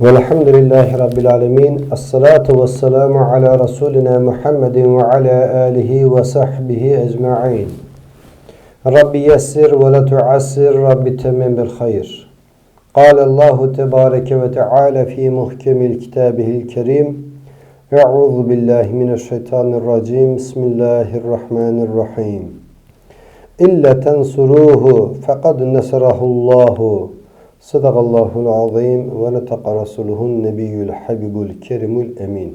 والحمد لله رب العالمين الصلاة والسلام على رسولنا محمد وعلى آله وصحبه أجمعين رب يسر ولا تعسر رب تمم بالخير قال الله تبارك وتعالى في محكم كتابه الكريم أعوذ بالله من الشيطان الرجيم بسم الله الرحمن الرحيم إلا تنصروه فقد نصره الله صدق الله العظيم ونطق رسوله النبي الحبيب الكريم الأمين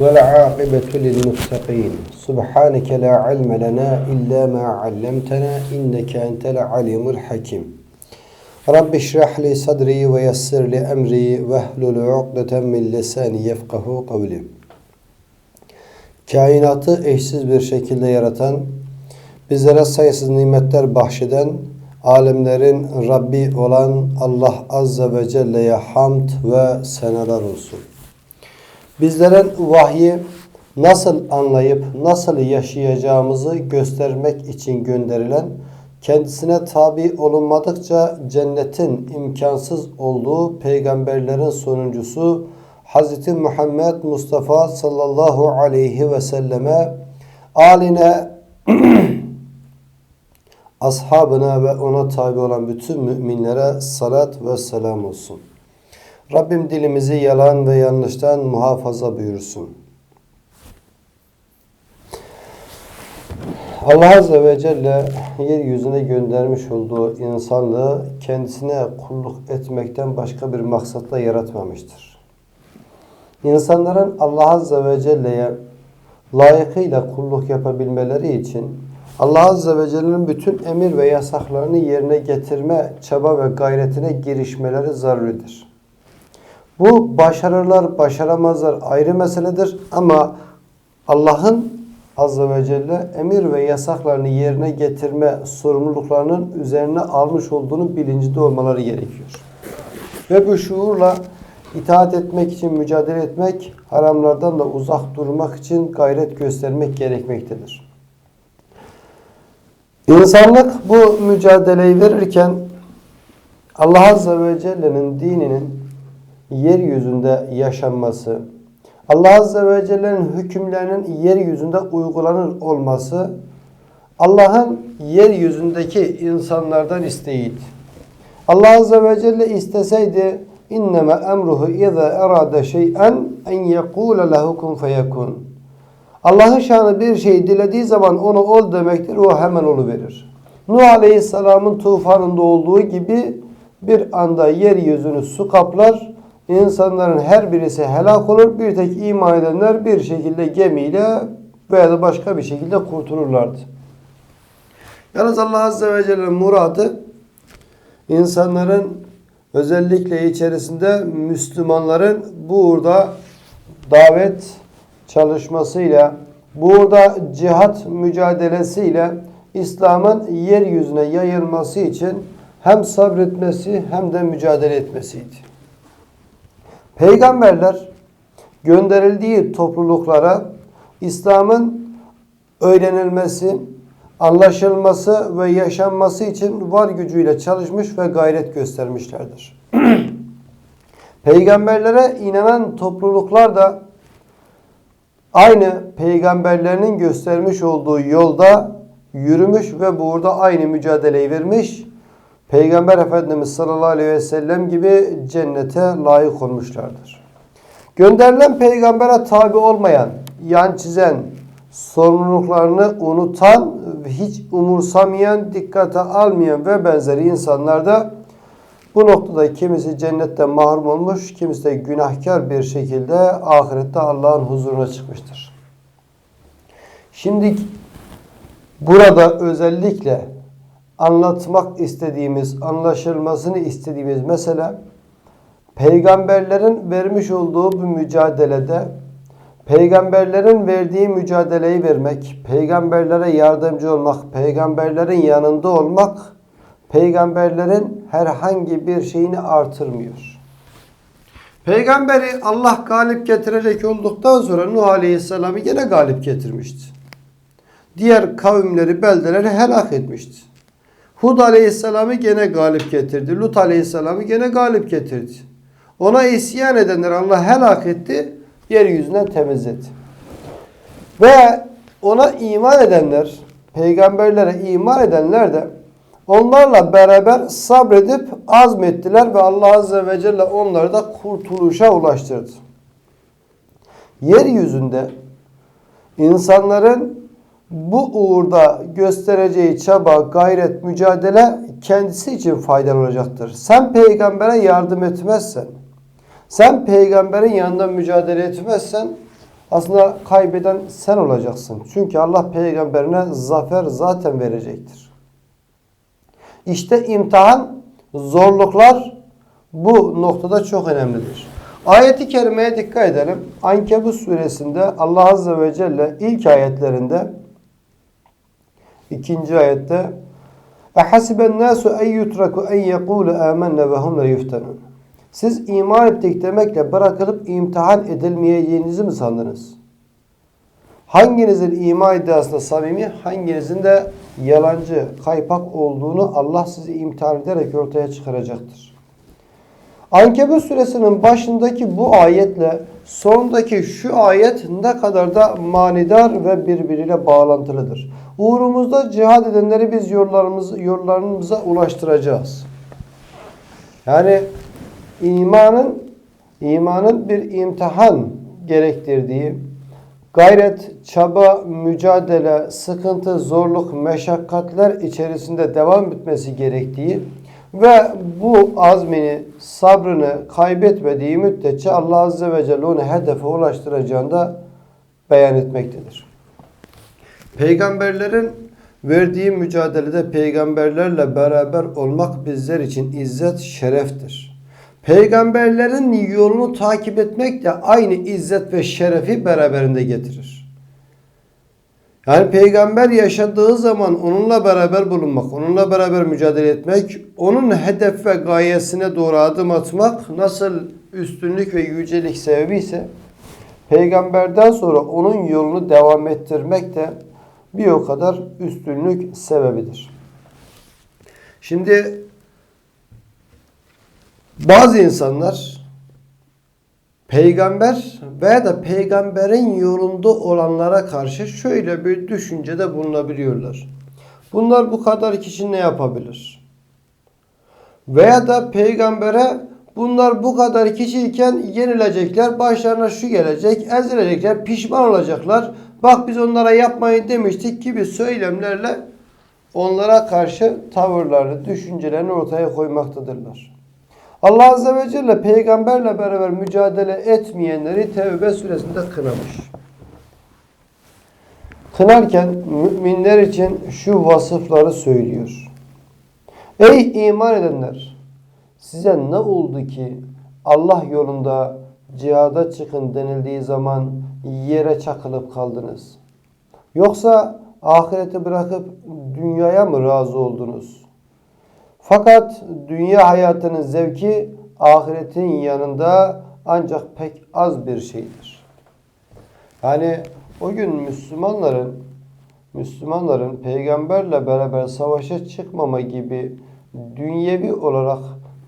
والعاقبة للمتقين سبحانك لا علم لنا إلا ما علمتنا إنك أنت العليم الحكيم رب اشرح لي صدري ويسر لي أمري واحلل عقدة من لساني يفقه قولي Kainatı eşsiz bir şekilde yaratan, bizlere sayısız nimetler bahşeden, alemlerin Rabbi olan Allah Azze ve Celle'ye hamd ve seneler olsun. Bizlerin vahyi nasıl anlayıp nasıl yaşayacağımızı göstermek için gönderilen, kendisine tabi olunmadıkça cennetin imkansız olduğu peygamberlerin sonuncusu Hz. Muhammed Mustafa sallallahu aleyhi ve selleme aline ashabına ve ona tabi olan bütün müminlere salat ve selam olsun. Rabbim dilimizi yalan ve yanlıştan muhafaza buyursun. Allah Azze ve Celle yeryüzüne göndermiş olduğu insanlığı kendisine kulluk etmekten başka bir maksatla yaratmamıştır. İnsanların Allah Azze ve Celle'ye layıkıyla kulluk yapabilmeleri için Allah Azze ve Celle'nin bütün emir ve yasaklarını yerine getirme çaba ve gayretine girişmeleri zaruridir. Bu başarırlar, başaramazlar ayrı meseledir ama Allah'ın Azze ve Celle emir ve yasaklarını yerine getirme sorumluluklarının üzerine almış olduğunu bilincinde olmaları gerekiyor. Ve bu şuurla itaat etmek için mücadele etmek, haramlardan da uzak durmak için gayret göstermek gerekmektedir. İnsanlık bu mücadeleyi verirken Allah Azze ve Celle'nin dininin yeryüzünde yaşanması, Allah Azze ve Celle'nin hükümlerinin yeryüzünde uygulanır olması Allah'ın yeryüzündeki insanlardan isteğiydi. Allah Azze ve Celle isteseydi inneme emruhu iza erade şey'en en yekule lehu kun. Allah'ın şanı bir şey dilediği zaman onu ol demektir. O hemen olu verir. Nuh Aleyhisselam'ın tufanında olduğu gibi bir anda yeryüzünü su kaplar. İnsanların her birisi helak olur. Bir tek iman edenler bir şekilde gemiyle veya da başka bir şekilde kurtulurlardı. Yalnız Allah Azze ve Celle'nin muradı insanların özellikle içerisinde Müslümanların burada davet çalışmasıyla, burada cihat mücadelesiyle İslam'ın yeryüzüne yayılması için hem sabretmesi hem de mücadele etmesiydi. Peygamberler gönderildiği topluluklara İslam'ın öğrenilmesi, anlaşılması ve yaşanması için var gücüyle çalışmış ve gayret göstermişlerdir. Peygamberlere inanan topluluklar da aynı peygamberlerinin göstermiş olduğu yolda yürümüş ve burada aynı mücadeleyi vermiş. Peygamber Efendimiz sallallahu aleyhi ve sellem gibi cennete layık olmuşlardır. Gönderilen peygambere tabi olmayan, yan çizen, sorumluluklarını unutan, hiç umursamayan, dikkate almayan ve benzeri insanlar da bu noktada kimisi cennetten mahrum olmuş, kimisi de günahkar bir şekilde ahirette Allah'ın huzuruna çıkmıştır. Şimdi burada özellikle anlatmak istediğimiz, anlaşılmasını istediğimiz mesele peygamberlerin vermiş olduğu bu mücadelede peygamberlerin verdiği mücadeleyi vermek, peygamberlere yardımcı olmak, peygamberlerin yanında olmak peygamberlerin herhangi bir şeyini artırmıyor. Peygamberi Allah galip getirecek olduktan sonra Nuh Aleyhisselam'ı yine galip getirmişti. Diğer kavimleri, beldeleri helak etmişti. Hud Aleyhisselam'ı gene galip getirdi. Lut Aleyhisselam'ı gene galip getirdi. Ona isyan edenler Allah helak etti, yeryüzünden temizledi. Ve ona iman edenler, peygamberlere iman edenler de onlarla beraber sabredip azmettiler ve Allah Azze ve Celle onları da kurtuluşa ulaştırdı. Yeryüzünde insanların bu uğurda göstereceği çaba, gayret, mücadele kendisi için faydalı olacaktır. Sen peygambere yardım etmezsen, sen peygamberin yanında mücadele etmezsen aslında kaybeden sen olacaksın. Çünkü Allah peygamberine zafer zaten verecektir. İşte imtihan, zorluklar bu noktada çok önemlidir. Ayeti kerimeye dikkat edelim. Ankebut suresinde Allah Azze ve Celle ilk ayetlerinde ikinci ayette Ehasiben nasu en yutraku en yekulu amenne ve hum la yuftenun. Siz iman ettik demekle bırakılıp imtihan edilmeyeceğinizi mi sandınız? Hanginizin iman iddiasında samimi, hanginizin de yalancı, kaypak olduğunu Allah sizi imtihan ederek ortaya çıkaracaktır. Ankebut suresinin başındaki bu ayetle sondaki şu ayet ne kadar da manidar ve birbiriyle bağlantılıdır. Uğrumuzda cihad edenleri biz yollarımız, yollarımıza ulaştıracağız. Yani imanın imanın bir imtihan gerektirdiği gayret, çaba, mücadele, sıkıntı, zorluk, meşakkatler içerisinde devam etmesi gerektiği ve bu azmini, sabrını kaybetmediği müddetçe Allah Azze ve Celle onu hedefe ulaştıracağını da beyan etmektedir. Peygamberlerin verdiği mücadelede peygamberlerle beraber olmak bizler için izzet, şereftir. Peygamberlerin yolunu takip etmek de aynı izzet ve şerefi beraberinde getirir. Yani peygamber yaşadığı zaman onunla beraber bulunmak, onunla beraber mücadele etmek, onun hedef ve gayesine doğru adım atmak nasıl üstünlük ve yücelik sebebi ise peygamberden sonra onun yolunu devam ettirmek de bir o kadar üstünlük sebebidir. Şimdi bazı insanlar peygamber veya da peygamberin yolunda olanlara karşı şöyle bir düşüncede bulunabiliyorlar. Bunlar bu kadar kişi ne yapabilir? Veya da peygambere bunlar bu kadar kişiyken yenilecekler, başlarına şu gelecek, ezilecekler, pişman olacaklar. Bak biz onlara yapmayın demiştik gibi söylemlerle onlara karşı tavırlarını, düşüncelerini ortaya koymaktadırlar. Allah Azze ve Celle peygamberle beraber mücadele etmeyenleri Tevbe suresinde kınamış. Kınarken müminler için şu vasıfları söylüyor. Ey iman edenler! Size ne oldu ki Allah yolunda cihada çıkın denildiği zaman yere çakılıp kaldınız? Yoksa ahireti bırakıp dünyaya mı razı oldunuz? Fakat dünya hayatının zevki ahiretin yanında ancak pek az bir şeydir. Yani o gün Müslümanların Müslümanların peygamberle beraber savaşa çıkmama gibi dünyevi olarak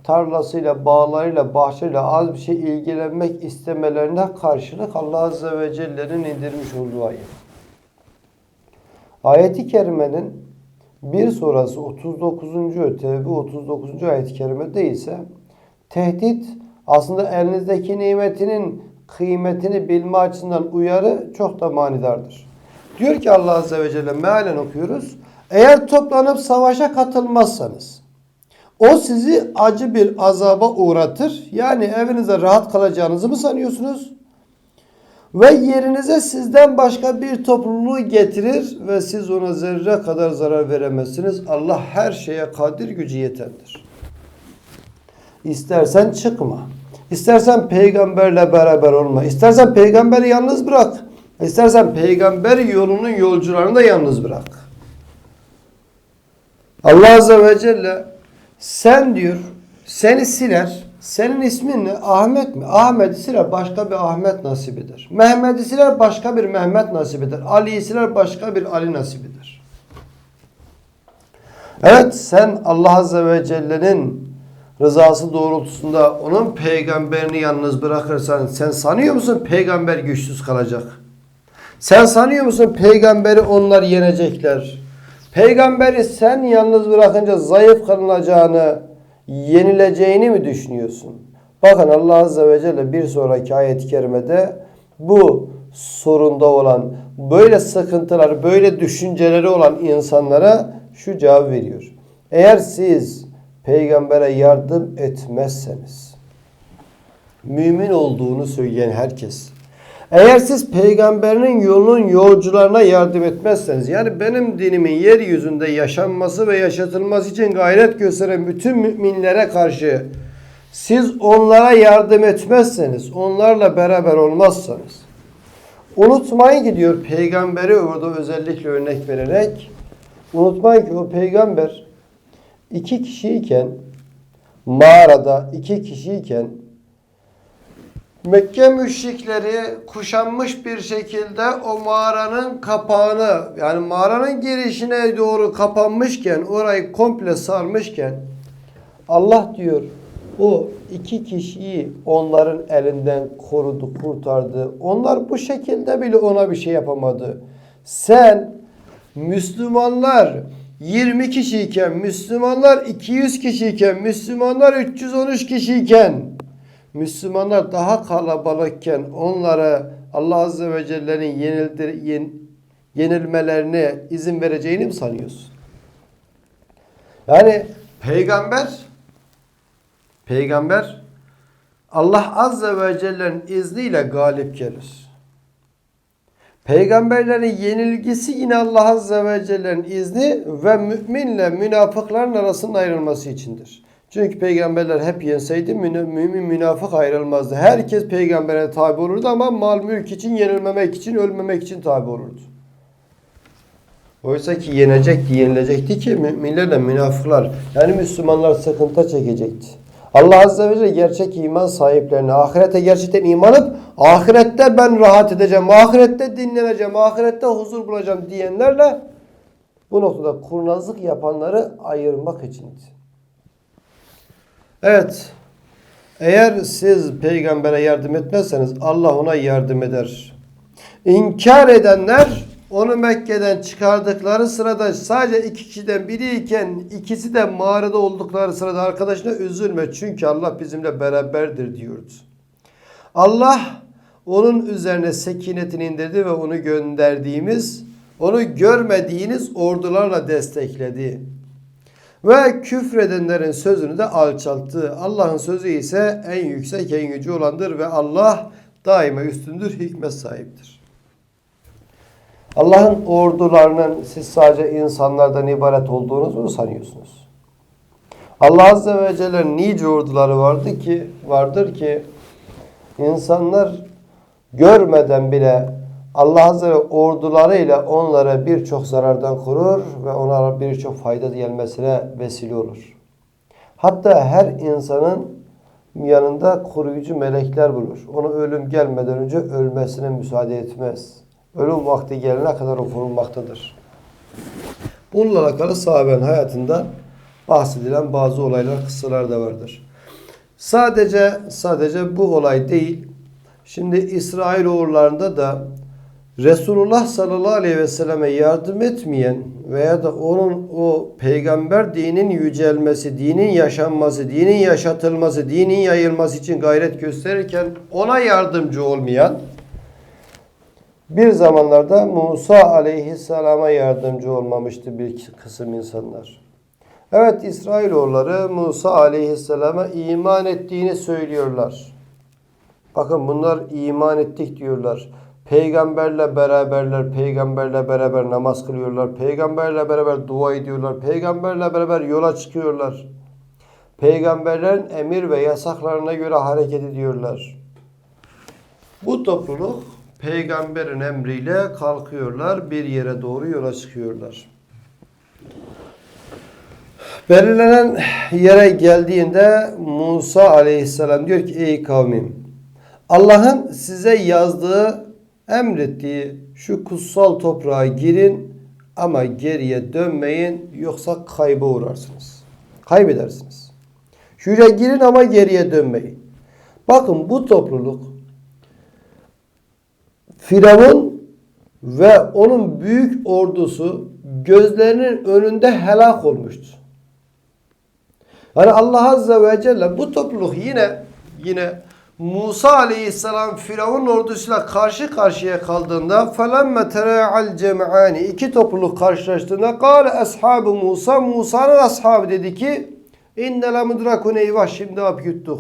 tarlasıyla, bağlarıyla, bahçeyle az bir şey ilgilenmek istemelerine karşılık Allah Azze ve Celle'nin indirmiş olduğu ayet. Ayeti kerimenin bir sonrası 39. Tevbe 39. ayet-i kerimede ise tehdit aslında elinizdeki nimetinin kıymetini bilme açısından uyarı çok da manidardır. Diyor ki Allah Azze ve Celle mealen okuyoruz. Eğer toplanıp savaşa katılmazsanız o sizi acı bir azaba uğratır. Yani evinize rahat kalacağınızı mı sanıyorsunuz? Ve yerinize sizden başka bir topluluğu getirir ve siz ona zerre kadar zarar veremezsiniz. Allah her şeye kadir gücü yetendir. İstersen çıkma. İstersen peygamberle beraber olma. İstersen peygamberi yalnız bırak. İstersen peygamber yolunun yolcularını da yalnız bırak. Allah Azze ve Celle sen diyor seni siler. Senin ismin ne? Ahmet mi? Ahmet'i siler başka bir Ahmet nasip eder. Mehmet'i siler başka bir Mehmet nasip eder. Ali'yi siler başka bir Ali nasip eder. Evet sen Allah Azze ve Celle'nin rızası doğrultusunda onun peygamberini yalnız bırakırsan sen sanıyor musun peygamber güçsüz kalacak? Sen sanıyor musun peygamberi onlar yenecekler? Peygamberi sen yalnız bırakınca zayıf kalınacağını, yenileceğini mi düşünüyorsun? Bakın Allah Azze ve Celle bir sonraki ayet-i kerimede bu sorunda olan, böyle sıkıntılar, böyle düşünceleri olan insanlara şu cevap veriyor. Eğer siz peygambere yardım etmezseniz, mümin olduğunu söyleyen herkes, eğer siz peygamberinin yolunun yolcularına yardım etmezseniz, yani benim dinimin yeryüzünde yaşanması ve yaşatılması için gayret gösteren bütün müminlere karşı siz onlara yardım etmezseniz, onlarla beraber olmazsanız, unutmayın ki diyor peygamberi orada özellikle örnek vererek, unutmayın ki o peygamber iki kişiyken, mağarada iki kişiyken, Mekke müşrikleri kuşanmış bir şekilde o mağaranın kapağını yani mağaranın girişine doğru kapanmışken orayı komple sarmışken Allah diyor o iki kişiyi onların elinden korudu, kurtardı. Onlar bu şekilde bile ona bir şey yapamadı. Sen Müslümanlar 20 kişiyken, Müslümanlar 200 kişiyken, Müslümanlar 313 kişiyken Müslümanlar daha kalabalıkken onlara Allah Azze ve Celle'nin yenildir, yen, yenilmelerine izin vereceğini mi sanıyorsun? Yani peygamber peygamber Allah Azze ve Celle'nin izniyle galip gelir. Peygamberlerin yenilgisi yine Allah Azze ve Celle'nin izni ve müminle münafıkların arasının ayrılması içindir. Çünkü peygamberler hep yenseydi mümin münafık ayrılmazdı. Herkes peygambere tabi olurdu ama mal mülk için yenilmemek için ölmemek için tabi olurdu. Oysa ki yenecekti, yenilecekti ki müminlerle münafıklar yani Müslümanlar sıkıntı çekecekti. Allah Azze ve Celle gerçek iman sahiplerine ahirete gerçekten imanıp ahirette ben rahat edeceğim, ahirette dinleneceğim, ahirette huzur bulacağım diyenlerle bu noktada kurnazlık yapanları ayırmak içindi. Evet. Eğer siz peygambere yardım etmezseniz Allah ona yardım eder. İnkar edenler onu Mekke'den çıkardıkları sırada sadece iki kişiden biriyken ikisi de mağarada oldukları sırada arkadaşına üzülme çünkü Allah bizimle beraberdir diyordu. Allah onun üzerine sekinetini indirdi ve onu gönderdiğimiz, onu görmediğiniz ordularla destekledi. Ve küfredenlerin sözünü de alçalttı. Allah'ın sözü ise en yüksek, en yüce olandır ve Allah daima üstündür, hikmet sahiptir. Allah'ın ordularının siz sadece insanlardan ibaret olduğunuzu mu sanıyorsunuz? Allah Azze ve Celle'nin nice orduları vardı ki, vardır ki insanlar görmeden bile Allah Azze ve ordularıyla onlara birçok zarardan korur ve onlara birçok fayda gelmesine vesile olur. Hatta her insanın yanında koruyucu melekler bulur. Onu ölüm gelmeden önce ölmesine müsaade etmez. Ölüm vakti gelene kadar o korunmaktadır. Bununla alakalı sahabenin hayatında bahsedilen bazı olaylar, kıssalar da vardır. Sadece sadece bu olay değil. Şimdi İsrail oğullarında da Resulullah sallallahu aleyhi ve selleme yardım etmeyen veya da onun o peygamber dinin yücelmesi, dinin yaşanması, dinin yaşatılması, dinin yayılması için gayret gösterirken ona yardımcı olmayan bir zamanlarda Musa aleyhisselama yardımcı olmamıştı bir kısım insanlar. Evet İsrailoğulları Musa aleyhisselama iman ettiğini söylüyorlar. Bakın bunlar iman ettik diyorlar. Peygamberle beraberler, peygamberle beraber namaz kılıyorlar, peygamberle beraber dua ediyorlar, peygamberle beraber yola çıkıyorlar. Peygamberlerin emir ve yasaklarına göre hareket ediyorlar. Bu topluluk peygamberin emriyle kalkıyorlar, bir yere doğru yola çıkıyorlar. Belirlenen yere geldiğinde Musa aleyhisselam diyor ki ey kavmim Allah'ın size yazdığı emrettiği şu kutsal toprağa girin ama geriye dönmeyin yoksa kayba uğrarsınız. Kaybedersiniz. Şuraya girin ama geriye dönmeyin. Bakın bu topluluk Firavun ve onun büyük ordusu gözlerinin önünde helak olmuştu. Yani Allah Azze ve Celle bu topluluk yine yine Musa aleyhisselam Firavun ordusuyla karşı karşıya kaldığında felemme tera'al cem'ani iki topluluk karşılaştığında kâle ashabu Musa Musa'nın ashabı dedi ki inne la mudrakun eyvah şimdi hap yuttuk.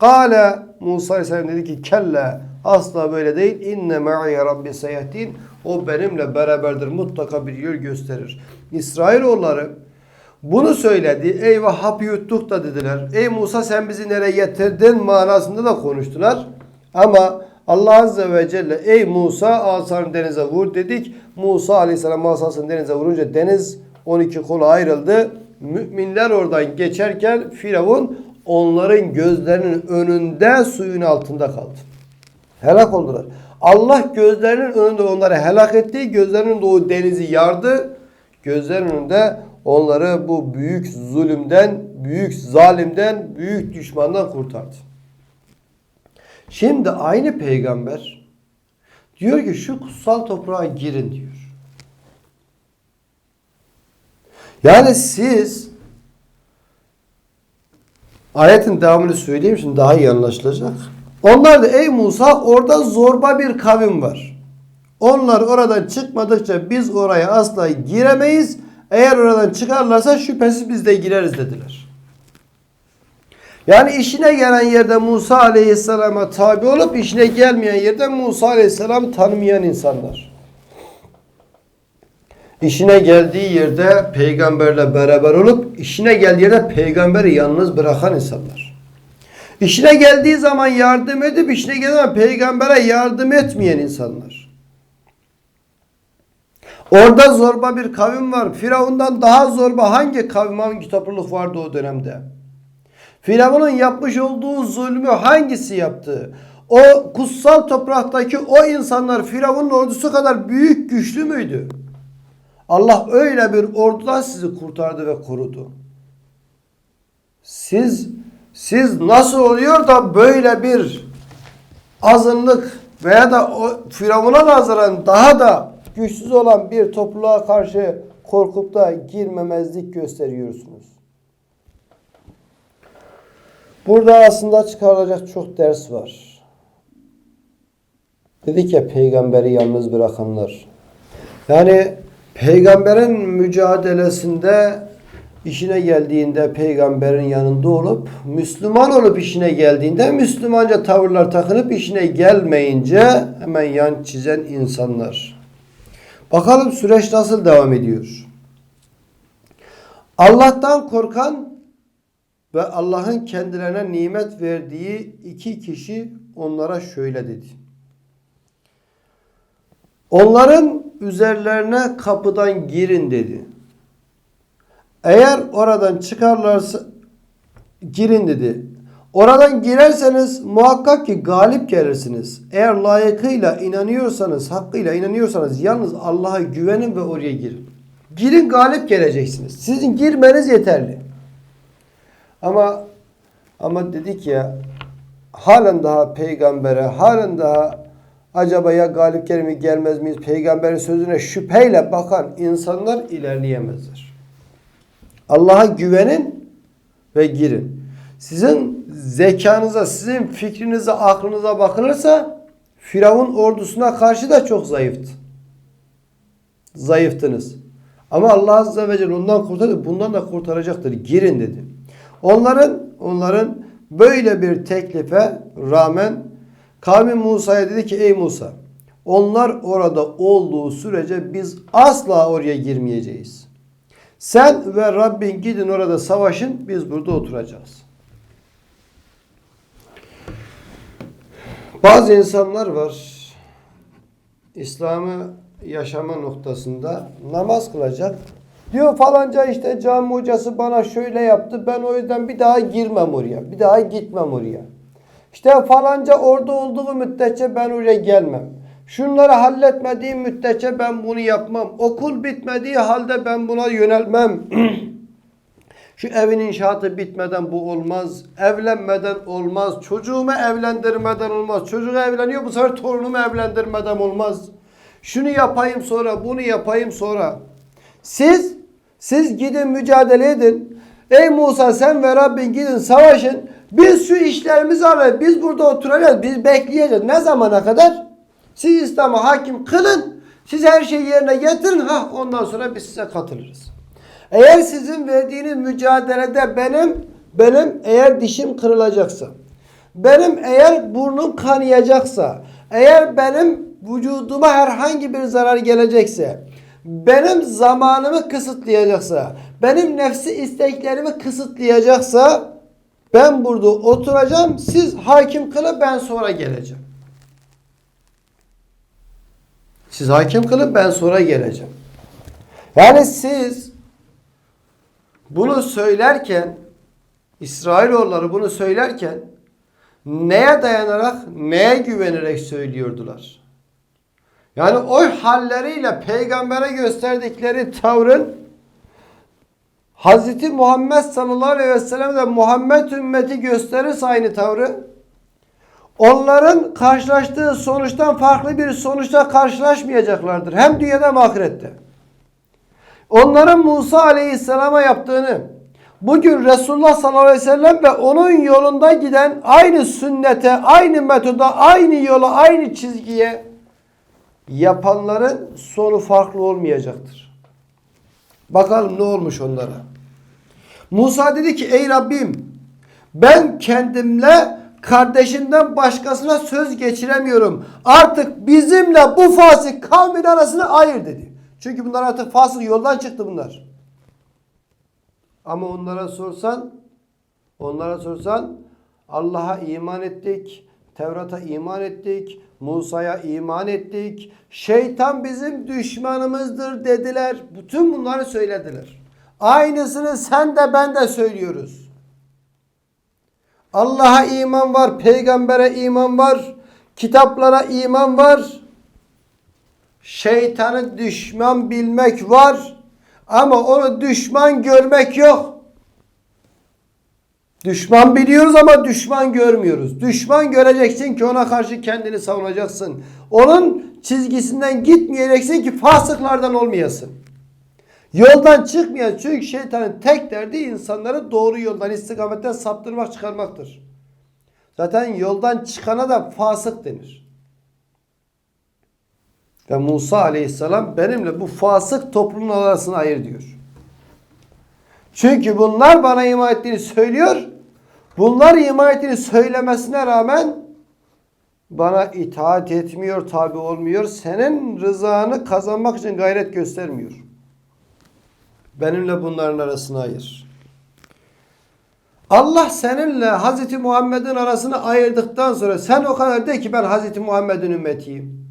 Kâle Musa aleyhisselam dedi ki kelle asla böyle değil inne ma'iye rabbi seyahdin o benimle beraberdir mutlaka bir yol gösterir. İsrailoğulları bunu söyledi. Eyvah hapı yuttuk da dediler. Ey Musa sen bizi nereye getirdin manasında da konuştular. Ama Allah Azze ve Celle ey Musa asanı denize vur dedik. Musa Aleyhisselam asasını denize vurunca deniz 12 kola ayrıldı. Müminler oradan geçerken Firavun onların gözlerinin önünde suyun altında kaldı. Helak oldular. Allah gözlerinin önünde onları helak etti. Gözlerinin o denizi yardı. Gözlerinin önünde onları bu büyük zulümden, büyük zalimden, büyük düşmandan kurtardı. Şimdi aynı peygamber diyor ki şu kutsal toprağa girin diyor. Yani siz ayetin devamını söyleyeyim şimdi daha iyi anlaşılacak. Onlar da ey Musa orada zorba bir kavim var. Onlar oradan çıkmadıkça biz oraya asla giremeyiz. Eğer oradan çıkarlarsa şüphesiz biz de gireriz dediler. Yani işine gelen yerde Musa Aleyhisselam'a tabi olup işine gelmeyen yerde Musa Aleyhisselam tanımayan insanlar. İşine geldiği yerde peygamberle beraber olup işine geldiği yerde peygamberi yalnız bırakan insanlar. İşine geldiği zaman yardım edip işine zaman peygambere yardım etmeyen insanlar. Orada zorba bir kavim var. Firavundan daha zorba hangi kavim hangi topluluk vardı o dönemde? Firavun'un yapmış olduğu zulmü hangisi yaptı? O kutsal topraktaki o insanlar Firavun'un ordusu kadar büyük güçlü müydü? Allah öyle bir ordudan sizi kurtardı ve korudu. Siz siz nasıl oluyor da böyle bir azınlık veya da o Firavun'a nazaran daha da güçsüz olan bir topluluğa karşı korkup da girmemezlik gösteriyorsunuz. Burada aslında çıkarılacak çok ders var. Dedik ya peygamberi yalnız bırakanlar. Yani peygamberin mücadelesinde işine geldiğinde peygamberin yanında olup Müslüman olup işine geldiğinde Müslümanca tavırlar takınıp işine gelmeyince hemen yan çizen insanlar. Bakalım süreç nasıl devam ediyor? Allah'tan korkan ve Allah'ın kendilerine nimet verdiği iki kişi onlara şöyle dedi. Onların üzerlerine kapıdan girin dedi. Eğer oradan çıkarlarsa girin dedi. Oradan girerseniz muhakkak ki galip gelirsiniz. Eğer layıkıyla inanıyorsanız, hakkıyla inanıyorsanız yalnız Allah'a güvenin ve oraya girin. Girin galip geleceksiniz. Sizin girmeniz yeterli. Ama ama dedik ya halen daha peygambere, halen daha acaba ya galip gelir mi gelmez miyiz peygamberin sözüne şüpheyle bakan insanlar ilerleyemezler. Allah'a güvenin ve girin. Sizin zekanıza, sizin fikrinize, aklınıza bakılırsa Firavun ordusuna karşı da çok zayıftı. Zayıftınız. Ama Allah Azze ve Celle ondan kurtardı. Bundan da kurtaracaktır. Girin dedi. Onların onların böyle bir teklife rağmen kavmi Musa'ya dedi ki ey Musa onlar orada olduğu sürece biz asla oraya girmeyeceğiz. Sen ve Rabbin gidin orada savaşın biz burada oturacağız. Bazı insanlar var İslam'ı yaşama noktasında namaz kılacak. Diyor falanca işte cami hocası bana şöyle yaptı. Ben o yüzden bir daha girmem oraya. Bir daha gitmem oraya. İşte falanca orada olduğu müddetçe ben oraya gelmem. Şunları halletmediğim müddetçe ben bunu yapmam. Okul bitmediği halde ben buna yönelmem. Şu evin inşaatı bitmeden bu olmaz. Evlenmeden olmaz. Çocuğumu evlendirmeden olmaz. Çocuğu evleniyor bu sefer torunumu evlendirmeden olmaz. Şunu yapayım sonra, bunu yapayım sonra. Siz, siz gidin mücadele edin. Ey Musa sen ve Rabbin gidin savaşın. Biz şu işlerimizi alalım. Biz burada oturacağız. Biz bekleyeceğiz. Ne zamana kadar? Siz İslam'a hakim kılın. Siz her şeyi yerine getirin. Ha ondan sonra biz size katılırız. Eğer sizin verdiğiniz mücadelede benim benim eğer dişim kırılacaksa, benim eğer burnum kanayacaksa, eğer benim vücuduma herhangi bir zarar gelecekse, benim zamanımı kısıtlayacaksa, benim nefsi isteklerimi kısıtlayacaksa ben burada oturacağım. Siz hakim kılın ben sonra geleceğim. Siz hakim kılın ben sonra geleceğim. Yani siz bunu söylerken İsrailoğulları bunu söylerken neye dayanarak, neye güvenerek söylüyordular? Yani o halleriyle peygambere gösterdikleri tavrın Hz. Muhammed sallallahu aleyhi ve sellem de Muhammed ümmeti gösterirse aynı tavrı onların karşılaştığı sonuçtan farklı bir sonuçla karşılaşmayacaklardır. Hem dünyada hem ahirette. Onların Musa aleyhisselama yaptığını bugün Resulullah sallallahu aleyhi ve sellem ve onun yolunda giden aynı sünnete, aynı metoda, aynı yola, aynı çizgiye yapanların sonu farklı olmayacaktır. Bakalım ne olmuş onlara. Musa dedi ki ey Rabbim ben kendimle kardeşinden başkasına söz geçiremiyorum. Artık bizimle bu fasık kavmin arasını ayır dedi. Çünkü bunlar artık fasık yoldan çıktı bunlar. Ama onlara sorsan onlara sorsan Allah'a iman ettik. Tevrat'a iman ettik. Musa'ya iman ettik. Şeytan bizim düşmanımızdır dediler. Bütün bunları söylediler. Aynısını sen de ben de söylüyoruz. Allah'a iman var, peygambere iman var, kitaplara iman var. Şeytanı düşman bilmek var ama onu düşman görmek yok. Düşman biliyoruz ama düşman görmüyoruz. Düşman göreceksin ki ona karşı kendini savunacaksın. Onun çizgisinden gitmeyeceksin ki fasıklardan olmayasın. Yoldan çıkmayan çünkü şeytanın tek derdi insanları doğru yoldan istikametten saptırmak çıkarmaktır. Zaten yoldan çıkana da fasık denir. Ve Musa aleyhisselam benimle bu fasık toplumun arasını ayır diyor. Çünkü bunlar bana iman ettiğini söylüyor. Bunlar iman ettiğini söylemesine rağmen bana itaat etmiyor, tabi olmuyor. Senin rızanı kazanmak için gayret göstermiyor. Benimle bunların arasını ayır. Allah seninle Hz. Muhammed'in arasını ayırdıktan sonra sen o kadar de ki ben Hz. Muhammed'in ümmetiyim.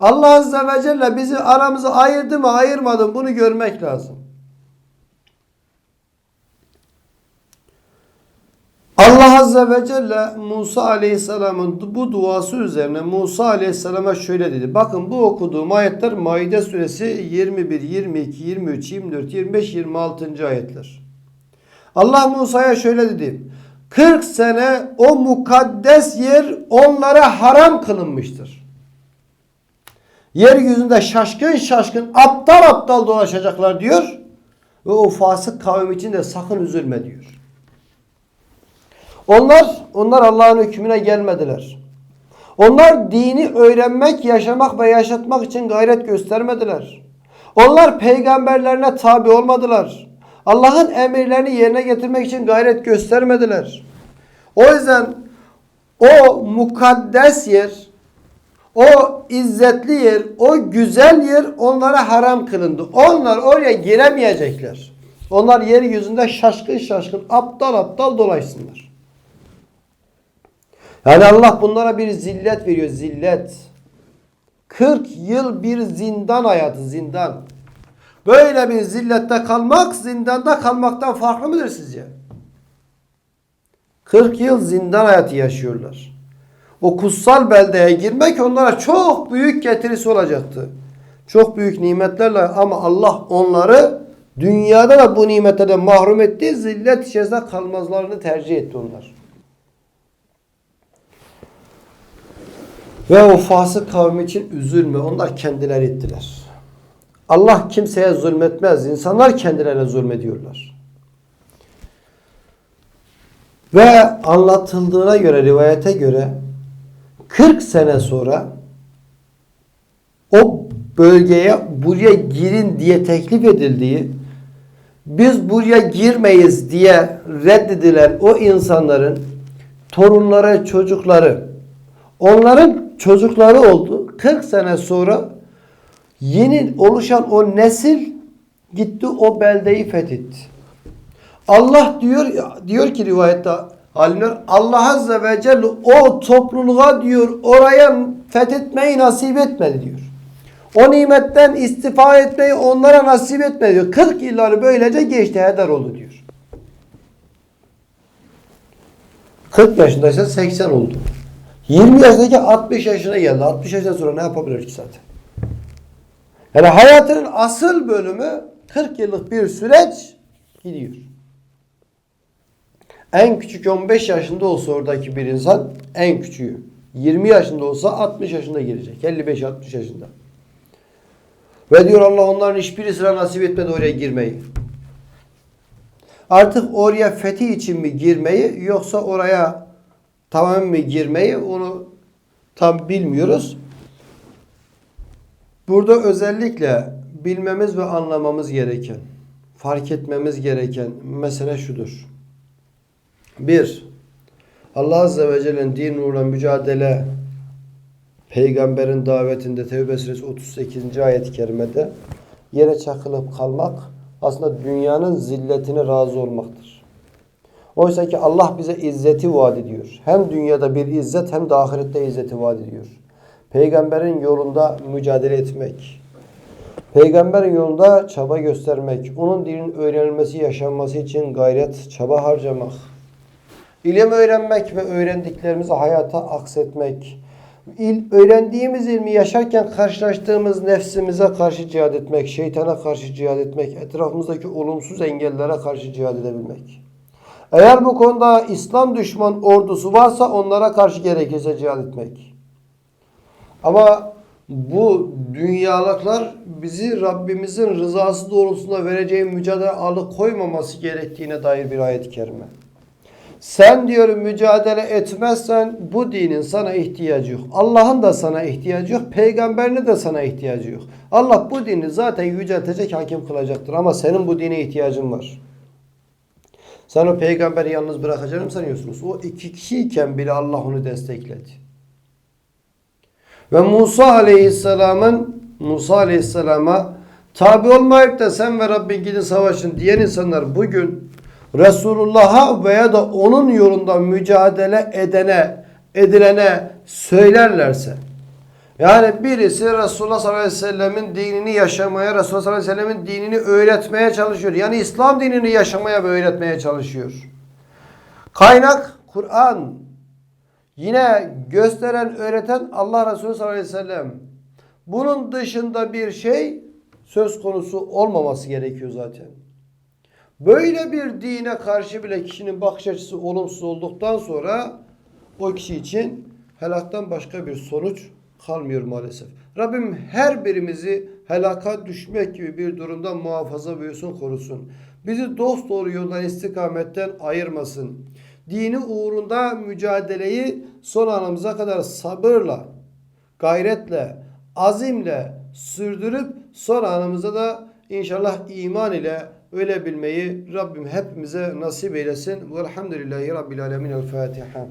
Allah Azze ve Celle bizi aramızı ayırdı mı ayırmadı mı bunu görmek lazım. Allah Azze ve Celle Musa Aleyhisselam'ın bu duası üzerine Musa Aleyhisselam'a şöyle dedi. Bakın bu okuduğum ayetler Maide suresi 21, 22, 23, 24, 25, 26. ayetler. Allah Musa'ya şöyle dedi. 40 sene o mukaddes yer onlara haram kılınmıştır. Yeryüzünde şaşkın şaşkın aptal aptal dolaşacaklar diyor. Ve o fasık kavim için de sakın üzülme diyor. Onlar onlar Allah'ın hükmüne gelmediler. Onlar dini öğrenmek, yaşamak ve yaşatmak için gayret göstermediler. Onlar peygamberlerine tabi olmadılar. Allah'ın emirlerini yerine getirmek için gayret göstermediler. O yüzden o mukaddes yer, o izzetli yer, o güzel yer onlara haram kılındı. Onlar oraya giremeyecekler. Onlar yeryüzünde şaşkın şaşkın, aptal aptal dolaşsınlar. Yani Allah bunlara bir zillet veriyor, zillet. 40 yıl bir zindan hayatı, zindan. Böyle bir zillette kalmak, zindanda kalmaktan farklı mıdır sizce? 40 yıl zindan hayatı yaşıyorlar. O kutsal beldeye girmek onlara çok büyük getirisi olacaktı. Çok büyük nimetlerle ama Allah onları Dünyada da bu nimetlerden mahrum etti. Zillet içerisinde kalmazlarını tercih etti onlar. Ve o fasık kavmi için üzülme. Onlar kendileri ettiler. Allah kimseye zulmetmez. İnsanlar kendilerine zulmediyorlar. Ve anlatıldığına göre, rivayete göre 40 sene sonra o bölgeye buraya girin diye teklif edildiği biz buraya girmeyiz diye reddedilen o insanların torunları, çocukları onların çocukları oldu. 40 sene sonra yeni oluşan o nesil gitti o beldeyi fethetti. Allah diyor diyor ki rivayette alimler Allah Azze ve Celle o topluluğa diyor oraya fethetmeyi nasip etmedi diyor. O nimetten istifa etmeyi onlara nasip etmedi diyor. 40 yılları böylece geçti heder oldu diyor. 40 yaşındaysa 80 oldu. 20 yaşındaki 60 yaşına geldi. 60 yaşından sonra ne yapabilir ki zaten? Yani hayatının asıl bölümü 40 yıllık bir süreç gidiyor. En küçük 15 yaşında olsa oradaki bir insan en küçüğü. 20 yaşında olsa 60 yaşında girecek. 55-60 yaşında. Ve diyor Allah onların hiçbirisine nasip etmedi oraya girmeyi. Artık oraya fethi için mi girmeyi yoksa oraya tamamen mi girmeyi onu tam bilmiyoruz. Burada özellikle bilmemiz ve anlamamız gereken, fark etmemiz gereken mesele şudur. Bir, Allah Azze ve Celle'nin din uğruna mücadele peygamberin davetinde Tevbe suresi 38. ayet-i kerimede yere çakılıp kalmak aslında dünyanın zilletine razı olmaktır. Oysa ki Allah bize izzeti vaat ediyor. Hem dünyada bir izzet hem de ahirette izzeti vaat ediyor. Peygamberin yolunda mücadele etmek. Peygamberin yolunda çaba göstermek. Onun dinin öğrenilmesi, yaşanması için gayret, çaba harcamak. İlim öğrenmek ve öğrendiklerimizi hayata aksetmek. İl, öğrendiğimiz ilmi yaşarken karşılaştığımız nefsimize karşı cihad etmek, şeytana karşı cihad etmek, etrafımızdaki olumsuz engellere karşı cihad edebilmek. Eğer bu konuda İslam düşman ordusu varsa onlara karşı gerekirse cihad etmek. Ama bu dünyalıklar bizi Rabbimizin rızası doğrultusunda vereceği mücadele alıkoymaması gerektiğine dair bir ayet-i kerime. Sen diyor mücadele etmezsen bu dinin sana ihtiyacı yok. Allah'ın da sana ihtiyacı yok. Peygamberine de sana ihtiyacı yok. Allah bu dini zaten yüceltecek, hakim kılacaktır. Ama senin bu dine ihtiyacın var. Sen o peygamberi yalnız bırakacağını mı sanıyorsunuz? O iki kişiyken bile Allah onu destekledi. Ve Musa Aleyhisselam'ın Musa Aleyhisselam'a tabi olmayıp da sen ve Rabbin gidin savaşın diyen insanlar bugün Resulullah'a veya da onun yolunda mücadele edene, edilene söylerlerse yani birisi Resulullah sallallahu aleyhi ve sellemin dinini yaşamaya, Resulullah sallallahu aleyhi ve sellemin dinini öğretmeye çalışıyor. Yani İslam dinini yaşamaya ve öğretmeye çalışıyor. Kaynak Kur'an. Yine gösteren, öğreten Allah Resulü sallallahu aleyhi ve sellem. Bunun dışında bir şey söz konusu olmaması gerekiyor zaten. Böyle bir dine karşı bile kişinin bakış açısı olumsuz olduktan sonra o kişi için helaktan başka bir sonuç kalmıyor maalesef. Rabbim her birimizi helaka düşmek gibi bir durumdan muhafaza buyursun korusun. Bizi dost doğru yoldan istikametten ayırmasın. Dini uğrunda mücadeleyi son anımıza kadar sabırla, gayretle, azimle sürdürüp son anımıza da inşallah iman ile öyle bilmeyi Rabbim hepimize nasip eylesin. Velhamdülillahi Rabbil Alemin. El Fatiha.